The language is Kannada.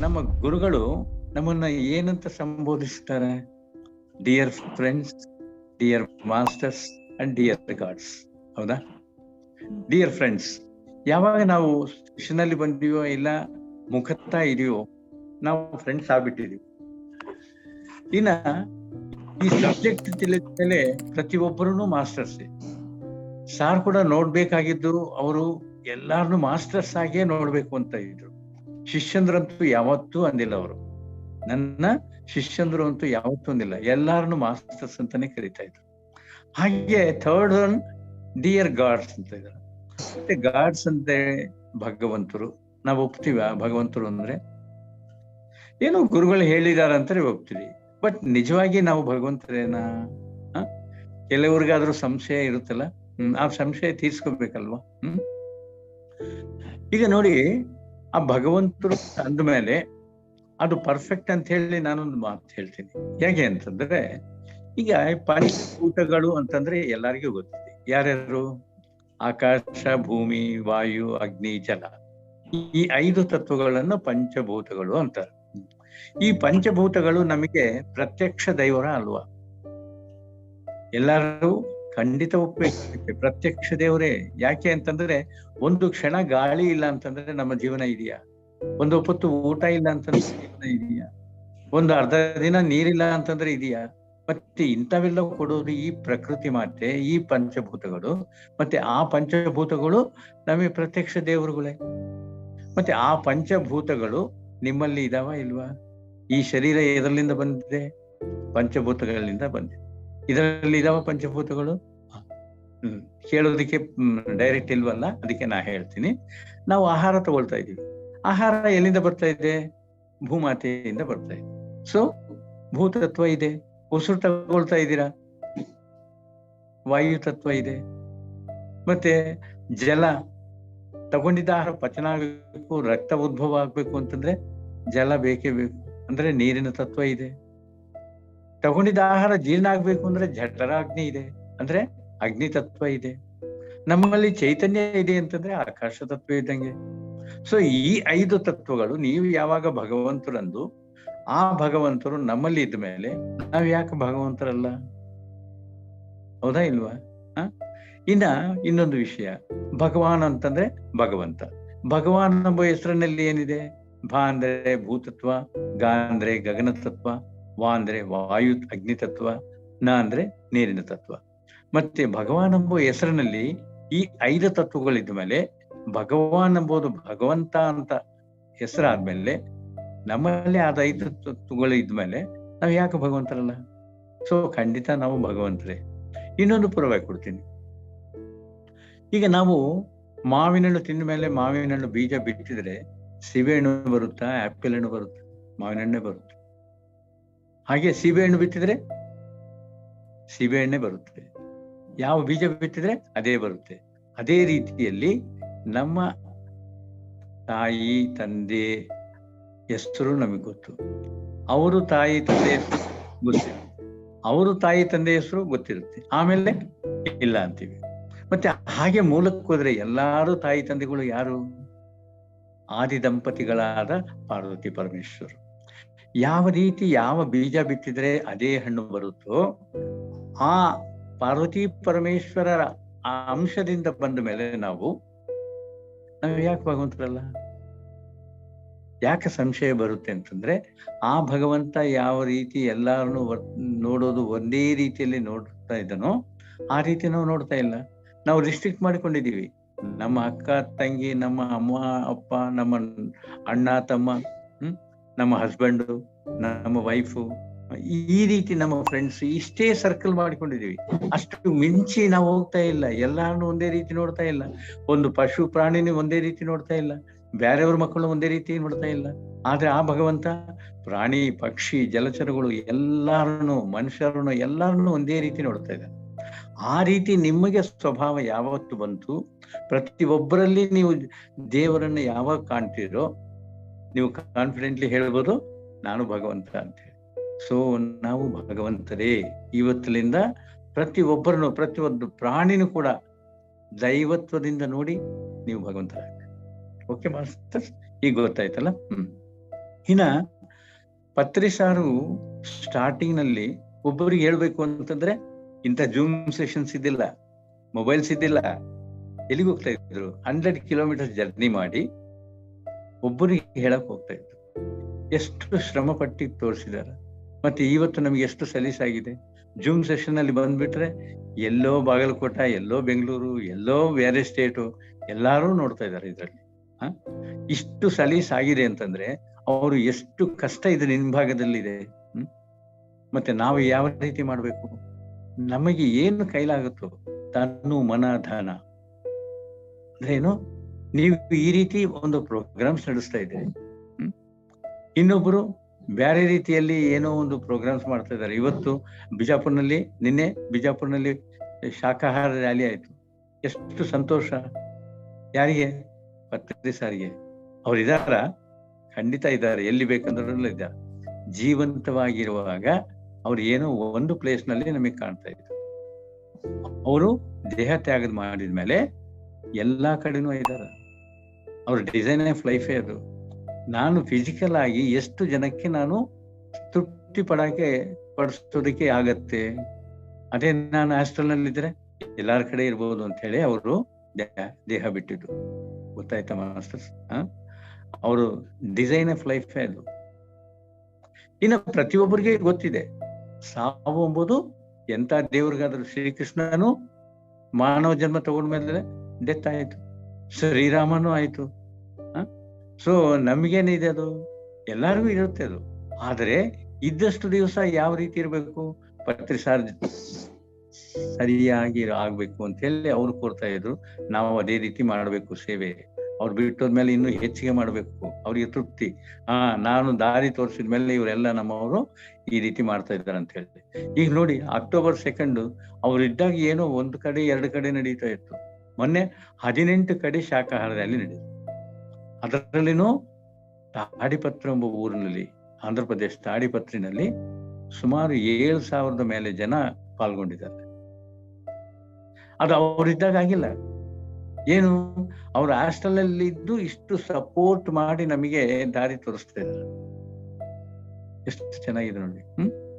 ನಮ್ಮ ಗುರುಗಳು ನಮ್ಮನ್ನ ಏನಂತ ಸಂಬೋಧಿಸ್ತಾರೆ? Dear friends dear masters and dear gods ಹೌದಾ? ಡಿಯರ್ ಫ್ರೆಂಡ್ಸ್ ಯಾವಾಗ ನಾವು ಶಿಕ್ಷಣದಲ್ಲಿ ಬಂದೀವೋ ಇಲ್ಲ ಮುಖತ್ತ ಇದೆಯೋ ನಾವು ಫ್ರೆಂಡ್ಸ್ ಆಗ್ಬಿಟ್ಟಿದೀವಿ. ಇನ್ನ ಈ ಸಬ್ಜೆಕ್ಟ್ ತಿಳಿದ ಮೇಲೆ ಪ್ರತಿಯೊಬ್ಬರೂ ಮಾಸ್ಟರ್ಸ್ ಸಾರ್ ಕೂಡ ನೋಡ್ಬೇಕಾಗಿದ್ದು ಅವರು ಎಲ್ಲಾರನ್ನು ಮಾಸ್ಟರ್ಸ್ ಆಗೇ ನೋಡ್ಬೇಕು ಅಂತ ಇದ್ರು. ಶಿಷ್ಯಂದ್ರಂತೂ ಯಾವತ್ತೂ ಅಂದಿಲ್ಲ ಅವರು. ನನ್ನ ಶಿಷ್ಯಂದ್ರು ಅಂತೂ ಯಾವತ್ತೂ ಅಂದಿಲ್ಲ. ಎಲ್ಲಾರನ್ನು ಮಾಸ್ಟರ್ಸ್ ಅಂತಾನೆ ಕರಿತಾ ಇದ್ರು. ಹಾಗೆ ಥರ್ಡ್ ಒನ್, ಡಿಯರ್ ಗಾಡ್ಸ್ ಅಂತ ಇದ್ರು ಮತ್ತೆ ಗಾಡ್ಸ್ ಅಂತೆ ಭಗವಂತರು. ನಾವು ಒಪ್ತೀವ ಭಗವಂತರು ಅಂದ್ರೆ? ಏನೋ ಗುರುಗಳು ಹೇಳಿದಾರ ಅಂತಾರೆ ಒಪ್ತೀವಿ. ಬಟ್ ನಿಜವಾಗಿ ನಾವು ಭಗವಂತರೇನಾ? ಕೆಲವ್ರಿಗಾದ್ರೂ ಸಂಶಯ ಇರುತ್ತಲ್ಲ? ಹ್ಮ್, ಆ ಸಂಶಯ ತೀರ್ಸ್ಕೋಬೇಕಲ್ವಾ? ಹ್ಮ್? ಈಗ ನೋಡಿ ಆ ಭಗವಂತರು ಅಂದ್ಮೇಲೆ ಅದು ಪರ್ಫೆಕ್ಟ್ ಅಂತ ಹೇಳಿ ನಾನೊಂದು ಮಾತು ಹೇಳ್ತೀನಿ. ಹೇಗೆ ಅಂತಂದ್ರೆ, ಈಗ ಪಂಚಭೂತಗಳು ಅಂತಂದ್ರೆ ಎಲ್ಲರಿಗೂ ಗೊತ್ತಿದೆ. ಯಾರ್ಯಾರು? ಆಕಾಶ, ಭೂಮಿ, ವಾಯು, ಅಗ್ನಿ, ಜಲ. ಈ ಐದು ತತ್ವಗಳನ್ನು ಪಂಚಭೂತಗಳು ಅಂತಾರೆ. ಈ ಪಂಚಭೂತಗಳು ನಮಗೆ ಪ್ರತ್ಯಕ್ಷ ದೈವರ ಅಲ್ವಾ? ಎಲ್ಲರೂ ಖಂಡಿತ ಒಪ್ಬೇಕು ಪ್ರತ್ಯಕ್ಷ ದೇವರೇ, ಯಾಕೆ ಅಂತಂದ್ರೆ ಒಂದು ಕ್ಷಣ ಗಾಳಿ ಇಲ್ಲ ಅಂತಂದ್ರೆ ನಮ್ಮ ಜೀವನ ಇದೆಯಾ? ಒಂದು ಹೊತ್ತು ಊಟ ಇಲ್ಲ ಅಂತಂದ್ರೆ ಜೀವನ ಇದೆಯಾ? ಒಂದು ಅರ್ಧ ದಿನ ನೀರಿಲ್ಲ ಅಂತಂದ್ರೆ ಇದೆಯಾ? ಮತ್ತೆ ಇಂಥವೆಲ್ಲ ಕೊಡೋದು ಈ ಪ್ರಕೃತಿ ಮಾತೆ ಈ ಪಂಚಭೂತಗಳು, ಮತ್ತೆ ಆ ಪಂಚಭೂತಗಳು ನಮಗೆ ಪ್ರತ್ಯಕ್ಷ ದೇವರುಗಳೇ. ಮತ್ತೆ ಆ ಪಂಚಭೂತಗಳು ನಿಮ್ಮಲ್ಲಿ ಇದಾವ ಇಲ್ವಾ? ಈ ಶರೀರ ಎದರಲ್ಲಿಂದ ಬಂದಿದೆ? ಪಂಚಭೂತಗಳಿಂದ ಬಂದಿದೆ. ಇದರಲ್ಲಿ ಇದಾವ ಪಂಚಭೂತಗಳು? ಹ್ಮ್. ಕೇಳೋದಕ್ಕೆ ಡೈರೆಕ್ಟ್ ಇಲ್ವಲ್ಲ? ಅದಕ್ಕೆ ನಾ ಹೇಳ್ತೀನಿ. ನಾವು ಆಹಾರ ತಗೊಳ್ತಾ ಇದ್ದೀವಿ. ಆಹಾರ ಎಲ್ಲಿಂದ ಬರ್ತಾ ಇದೆ? ಭೂಮಾತೆಯಿಂದ ಬರ್ತಾ ಇದೆ. ಸೊ ಭೂತತ್ವ ಇದೆ. ಉಸಿರು ತಗೊಳ್ತಾ ಇದ್ದೀರಾ? ವಾಯು ತತ್ವ ಇದೆ. ಮತ್ತೆ ಜಲ ತಗೊಂಡಿದ್ದ ಆಹಾರ ಪಚನ ಆಗಬೇಕು ರಕ್ತ ಉದ್ಭವ ಆಗ್ಬೇಕು ಅಂತಂದ್ರೆ ಜಲ ಬೇಕೇ ಬೇಕು. ಅಂದ್ರೆ ನೀರಿನ ತತ್ವ ಇದೆ. ತಗೊಂಡಿದ್ದ ಆಹಾರ ಜೀರ್ಣ ಆಗ್ಬೇಕು ಅಂದ್ರೆ ಜಠರ ಅಗ್ನಿ ಇದೆ, ಅಂದ್ರೆ ಅಗ್ನಿ ತತ್ವ ಇದೆ. ನಮ್ಮಲ್ಲಿ ಚೈತನ್ಯ ಇದೆ ಅಂತಂದ್ರೆ ಆಕಾಶ ತತ್ವ ಇದ್ದಂಗೆ. ಸೊ ಈ ಐದು ತತ್ವಗಳು ನೀವು ಯಾವಾಗ ಭಗವಂತರಂದು, ಆ ಭಗವಂತರು ನಮ್ಮಲ್ಲಿ ಇದ್ದ ಮೇಲೆ ನಾವ್ ಯಾಕೆ ಭಗವಂತರಲ್ಲ? ಹೌದಾ ಇಲ್ವಾ? ಇನ್ನ ಇನ್ನೊಂದು ವಿಷಯ. ಭಗವಾನ್ ಅಂತಂದ್ರೆ ಭಗವಂತ. ಭಗವಾನ್ ಎಂಬ ಹೆಸರಿನಲ್ಲಿ ಏನಿದೆ? ಭಾ ಅಂದ್ರೆ ಭೂತತ್ವ, ಗಾ ಅಂದ್ರೆ ಗಗನ ತತ್ವ ವಾ ಅಂದ್ರೆ ವಾಯು, ಅಗ್ನಿ ತತ್ವ, ನ ಅಂದ್ರೆ ನೀರಿನ ತತ್ವ. ಮತ್ತೆ ಭಗವಾನ್ ಎಂಬ ಹೆಸರಿನಲ್ಲಿ ಈ ಐದು ತತ್ವಗಳಿದ್ದ ಮೇಲೆ ಭಗವಾನ್ ಎಂಬುದು ಭಗವಂತ ಅಂತ ಹೆಸರಾದ್ಮೇಲೆ ನಮ್ಮಲ್ಲಿ ಆದ ಐದು ತತ್ವಗಳು ಇದ್ಮೇಲೆ ನಾವು ಯಾಕೆ ಭಗವಂತರಲ್ಲ? ಸೊ ಖಂಡಿತ ನಾವು ಭಗವಂತರೇ. ಇನ್ನೊಂದು ಪುರಾವೆ ಕೊಡ್ತೀನಿ. ಈಗ ನಾವು ಮಾವಿನ ಹಣ್ಣು ತಿಂದ ಮೇಲೆ ಮಾವಿನ ಹಣ್ಣು ಬೀಜ ಸಿಬೆ ಹಣ್ಣು ಬರುತ್ತಾ, ಆಪಲ್ ಹಣ್ಣು ಬರುತ್ತಾ? ಮಾವಿನ ಹಣ್ಣೆ ಬರುತ್ತೆ. ಹಾಗೆ ಸೀಬೆಹಣ್ಣು ಬಿತ್ತಿದ್ರೆ ಸೀಬೆ ಎಣ್ಣೆ ಬರುತ್ತೆ. ಯಾವ ಬೀಜ ಬಿತ್ತಿದ್ರೆ ಅದೇ ಬರುತ್ತೆ. ಅದೇ ರೀತಿಯಲ್ಲಿ ನಮ್ಮ ತಾಯಿ, ತಂದೆ, ಹೆಸರು ನಮಗೆ ಗೊತ್ತು. ಅವರು ತಾಯಿ, ತಂದೆ ಹೆಸರು ಗೊತ್ತಿರುತ್ತೆ ಅವರು ತಾಯಿ, ತಂದೆ ಹೆಸರು ಗೊತ್ತಿರುತ್ತೆ. ಆಮೇಲೆ ಇಲ್ಲ ಅಂತೀವಿ. ಮತ್ತೆ ಹಾಗೆ ಮೂಲಕ್ಕೆ ಹೋದ್ರೆ ಎಲ್ಲಾರು ತಾಯಿ, ತಂದೆಗಳು ಯಾರು? ಆದಿ ದಂಪತಿಗಳಾದ ಪಾರ್ವತಿ ಪರಮೇಶ್ವರು. ಯಾವ ರೀತಿ ಯಾವ ಬೀಜ ಬಿತ್ತಿದ್ರೆ ಅದೇ ಹಣ್ಣು ಬರುತ್ತೋ, ಆ ಪಾರ್ವತಿ ಪರಮೇಶ್ವರರ ಆ ಅಂಶದಿಂದ ಬಂದ ಮೇಲೆ ನಾವು ನಾವು ಯಾಕೆ ಭಗವಂತರಲ್ಲ? ಯಾಕೆ ಸಂಶಯ ಬರುತ್ತೆ ಅಂತಂದ್ರೆ, ಆ ಭಗವಂತ ಯಾವ ರೀತಿ ಎಲ್ಲಾರನ್ನು ನೋಡೋದು ಒಂದೇ ರೀತಿಯಲ್ಲಿ ನೋಡ್ತಾ ಇದ್ದನೋ, ಆ ರೀತಿ ನಾವು ನೋಡ್ತಾ ಇಲ್ಲ. ನಾವು ರಿಸ್ಟ್ರಿಕ್ಟ್ ಮಾಡಿಕೊಂಡಿದ್ದೀವಿ. ನಮ್ಮ ಅಕ್ಕ, ತಂಗಿ, ನಮ್ಮ ಅಮ್ಮ, ಅಪ್ಪ, ನಮ್ಮ ಅಣ್ಣ, ತಮ್ಮ ನಮ್ಮ ಹಸ್ಬೆಂಡು ನಮ್ಮ ವೈಫು ಈ ರೀತಿ ನಮ್ಮ ಫ್ರೆಂಡ್ಸ್ ಇಷ್ಟೇ ಸರ್ಕಲ್ ಮಾಡಿಕೊಂಡಿದೀವಿ ಅಷ್ಟು ಮಿಂಚಿ ನಾವು ಹೋಗ್ತಾ ಇಲ್ಲ. ಎಲ್ಲಾನು ಒಂದೇ ರೀತಿ ನೋಡ್ತಾ ಇಲ್ಲ. ಒಂದು ಪಶು ಪ್ರಾಣಿನೂ ಒಂದೇ ರೀತಿ ನೋಡ್ತಾ ಇಲ್ಲ. ಬೇರೆಯವ್ರ ಮಕ್ಕಳು ಒಂದೇ ರೀತಿ ನೋಡ್ತಾ ಇಲ್ಲ. ಆದ್ರೆ ಆ ಭಗವಂತ ಪ್ರಾಣಿ, ಪಕ್ಷಿ, ಜಲಚರಗಳು ಎಲ್ಲಾರನು, ಮನುಷ್ಯರನ್ನು ಎಲ್ಲಾರನ್ನು ಒಂದೇ ರೀತಿ ನೋಡ್ತಾ ಇದ್ದಾರೆ ಆ ರೀತಿ ನಿಮಗೆ ಸ್ವಭಾವ ಯಾವತ್ತು ಬಂತು? ಪ್ರತಿಯೊಬ್ಬರಲ್ಲಿ ನೀವು ದೇವರನ್ನ ಯಾವಾಗ ಕಾಣ್ತೀರೋ ನೀವು ಕಾನ್ಫಿಡೆಂಟ್ಲಿ ಹೇಳ್ಬೋದು, ನಾನು ಭಗವಂತ ಅಂತ ಹೇಳಿ. ಸೊ ನಾವು ಭಗವಂತರೇ, ಇವತ್ತಿನಿಂದ ಪ್ರತಿ ಒಬ್ಬರನ್ನು ಪ್ರತಿಯೊಂದು ಪ್ರಾಣಿನೂ ಕೂಡ ದೈವತ್ವದಿಂದ ನೋಡಿ ನೀವು ಭಗವಂತರ ಓಕೆ ಮಾಸ್ಟರ್ ಈಗ ಗೊತ್ತಾಯ್ತಲ್ಲ? ಹ್ಮ್. ಇನ್ನ ಪತ್ರಿ ಸಾರು ಸ್ಟಾರ್ಟಿಂಗ್ನಲ್ಲಿ ಒಬ್ಬರಿಗೆ ಹೇಳ್ಬೇಕು ಅಂತಂದ್ರೆ, ಇಂಥ ಜೂಮ್ ಸೆಷನ್ಸ್ ಇದ್ದಿಲ್ಲ ಮೊಬೈಲ್ಸ್ ಇದ್ದಿಲ್ಲ, ಎಲ್ಲಿಗೆ ಹೋಗ್ತಾ ಇದ್ರು? ಹಂಡ್ರೆಡ್ ಕಿಲೋಮೀಟರ್ ಜರ್ನಿ ಮಾಡಿ ಒಬ್ಬರಿಗೆ ಹೇಳಕ್ ಹೋಗ್ತಾ ಇತ್ತು ಎಷ್ಟು ಶ್ರಮ ಪಟ್ಟಿ ತೋರಿಸಿದಾರೆ. ಮತ್ತೆ ಇವತ್ತು ನಮ್ಗೆ ಎಷ್ಟು ಸಲೀಸಾಗಿದೆ ಜೂಮ್ ಸೆಷನ್ ಅಲ್ಲಿ ಬಂದ್ಬಿಟ್ರೆ ಎಲ್ಲೋ ಬಾಗಲಕೋಟ, ಎಲ್ಲೋ ಬೆಂಗಳೂರು, ಎಲ್ಲೋ ಬೇರೆ ಸ್ಟೇಟು ಎಲ್ಲಾರು ನೋಡ್ತಾ ಇದ್ದಾರೆ ಇದರಲ್ಲಿ. ಹ? ಇಷ್ಟು ಸಲೀಸಾಗಿದೆ ಅಂತಂದ್ರೆ ಅವರು ಎಷ್ಟು ಕಷ್ಟ ಇದೆ ಹಿಂಭಾಗದಲ್ಲಿದೆ ಹ್ಮ್? ಮತ್ತೆ ನಾವು ಯಾವ ರೀತಿ ಮಾಡ್ಬೇಕು? ನಮಗೆ ಏನು ಕೈಲಾಗುತ್ತೋ ತನ್ನು ಮನ ಧನ. ಅಂದ್ರೆ ಏನು? ನೀವು ಈ ರೀತಿ ಒಂದು ಪ್ರೋಗ್ರಾಮ್ಸ್ ನಡೆಸ್ತಾ ಇದ್ದೀರಿ. ಹ್ಮ್. ಇನ್ನೊಬ್ರು ಬೇರೆ ರೀತಿಯಲ್ಲಿ ಏನೋ ಒಂದು ಪ್ರೋಗ್ರಾಮ್ಸ್ ಮಾಡ್ತಾ ಇದ್ದಾರೆ. ಇವತ್ತು ಬಿಜಾಪುರ್ನಲ್ಲಿ ನಿನ್ನೆ ಬಿಜಾಪುರ್ನಲ್ಲಿ ಶಾಖಾಹಾರ ರ್ಯಾಲಿ ಆಯ್ತು. ಎಷ್ಟು ಸಂತೋಷ. ಯಾರಿಗೆ? ಪತ್ರಿ ಸಾರಿಗೆ. ಅವ್ರು ಇದಾರ ಖಂಡಿತ ಇದ್ದಾರೆ. ಎಲ್ಲಿ ಬೇಕಂದ್ರೂ ಇದ್ದಾರೆ ಜೀವಂತವಾಗಿರುವಾಗ ಅವ್ರು ಏನೋ ಒಂದು ಪ್ಲೇಸ್ನಲ್ಲಿ ನಮಗೆ ಕಾಣ್ತಾ ಇದ್ರು. ಅವರು ದೇಹ ತ್ಯಾಗದ ಮಾಡಿದ್ಮೇಲೆ ಎಲ್ಲಾ ಕಡೆನೂ ಇದ್ದಾರೆ. ಅವ್ರ ಡಿಸೈನ್ ಆಫ್ ಲೈಫೇ ಅದು. ನಾನು ಫಿಸಿಕಲ್ ಆಗಿ ಎಷ್ಟು ಜನಕ್ಕೆ ನಾನು ತೃಪ್ತಿ ಪಡಕ್ಕೆ, ಪಡಿಸೋದಕ್ಕೆ ಆಗತ್ತೆ? ಅದೇ ನಾನು ಹಾಸ್ಟೆಲ್ನಲ್ಲಿ ಇದ್ರೆ ಎಲ್ಲಾರ ಕಡೆ ಇರ್ಬೋದು ಅಂತ ಹೇಳಿ ಅವರು ದೇಹ ಬಿಟ್ಟಿದ್ದು. ಗೊತ್ತಾಯ್ತಾ ಮಾಸ್ಟರ್ಸ್? ಅವರು ಡಿಸೈನ್ ಆಫ್ ಲೈಫ್ ಅದು. ಇನ್ನು ಪ್ರತಿಯೊಬ್ಬರಿಗೆ ಗೊತ್ತಿದೆ. ಸಾವು ಎಂಬುದು ಎಂತ ದೇವ್ರಿಗಾದ್ರು ಶ್ರೀಕೃಷ್ಣನು ಮಾನವ ಜನ್ಮ ತಗೊಂಡ್ಮೇಲೆ ಡೆತ್ ಆಯ್ತು. ಶ್ರೀರಾಮನೂ ಆಯ್ತು. ಸೊ ನಮಗೇನಿದೆ ಅದು? ಎಲ್ಲರಿಗೂ ಇರುತ್ತೆ ಅದು. ಆದರೆ, ಇದ್ದಷ್ಟು ದಿವಸ ಯಾವ ರೀತಿ ಇರಬೇಕು? ಪತ್ರಿ ಸಾರ್ ಸರಿಯಾಗಿ ಆಗ್ಬೇಕು ಅಂತ ಹೇಳಿ ಅವ್ರು ಕೋರ್ತಾ ಇದ್ರು. ನಾವು ಅದೇ ರೀತಿ ಮಾಡಬೇಕು ಸೇವೆ. ಅವ್ರು ಬಿಟ್ಟೋದ್ಮೇಲೆ ಇನ್ನೂ ಹೆಚ್ಚಿಗೆ ಮಾಡಬೇಕು. ಅವ್ರಿಗೆ ತೃಪ್ತಿ. ಆ ನಾನು ದಾರಿ ತೋರಿಸಿದ ಮೇಲೆ ಇವರೆಲ್ಲ ನಮ್ಮವರು ಈ ರೀತಿ ಮಾಡ್ತಾ ಇದ್ದಾರೆ ಅಂತ ಹೇಳಿ. ಈಗ ನೋಡಿ, ಅಕ್ಟೋಬರ್ ಸೆಕೆಂಡ್ ಅವರಿದ್ದಾಗ ಏನೋ ಒಂದು ಕಡೆ, ಎರಡು ಕಡೆ ನಡೀತಾ ಇತ್ತು. ಮೊನ್ನೆ ಹದಿನೆಂಟು ಕಡೆ ಶಾಖಾಹಾರದಲ್ಲಿ ನಡೆಯಿತು ಅದರಲ್ಲಿನೂ ತಾಡಿಪತ್ರ ಎಂಬ ಊರಿನಲ್ಲಿ, ಆಂಧ್ರ ಪ್ರದೇಶ ತಾಡಿಪತ್ರಿನಲ್ಲಿ ಸುಮಾರು ಏಳು ಸಾವಿರದ ಮೇಲೆ ಜನ ಪಾಲ್ಗೊಂಡಿದ್ದಾರೆ. ಅದು ಅವರಿದ್ದಾಗ ಆಗಿಲ್ಲ. ಏನು? ಅವ್ರ ಹಾಸ್ಟೆಲ್ ಇದ್ದು ಇಷ್ಟು ಸಪೋರ್ಟ್ ಮಾಡಿ ನಮಗೆ ದಾರಿ ತೋರಿಸ್ತಾ ಇದ್ದಾರೆ. ಎಷ್ಟು ಚೆನ್ನಾಗಿದೆ ನೋಡಿ. ಹ್ಮ್?